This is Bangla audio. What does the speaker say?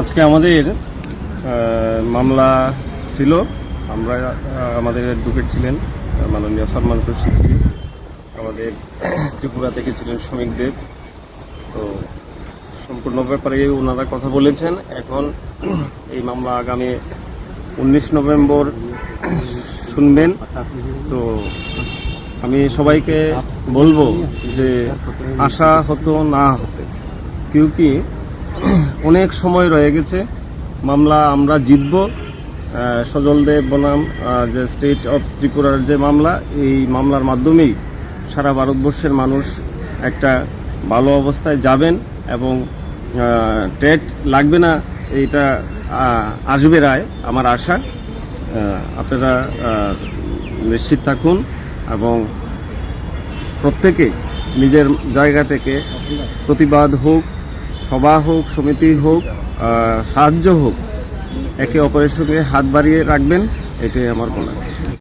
আজকে আমাদের মামলা ছিল। আমরা আমাদের অ্যাডভোকেট ছিলেন মাননীয় সালমান খুরশিদজি আমাদের ত্রিপুরা থেকে ছিলেন শ্রমিক দেব। তো সম্পূর্ণ ব্যাপারে ওনারা কথা বলেছেন। এখন এই মামলা আগামী উনিশ নভেম্বর শুনবেন। তো আমি সবাইকে বলব যে আশা হতো না হতে। কেউ কি অনেক সময় রয়ে গেছে। মামলা আমরা জিতব। আহ, সজল দেব বনাম যে স্টেট অফ ত্রিপুরার যে মামলা এই মামলার মাধ্যমেই সারা ভারতবর্ষের মানুষ একটা ভালো অবস্থায় যাবেন এবং টেট লাগবে না এইটা আসবে রায় আমার আশা। আপনারা নিশ্চিত থাকুন এবং প্রত্যেকে নিজের জায়গা থেকে প্রতিবাদ হোক। সভা হোক, সমিতি হোক সাহায্য হোক, একে অপরের সঙ্গে হাত বাড়িয়ে রাখবেন, এটাই আমার বলা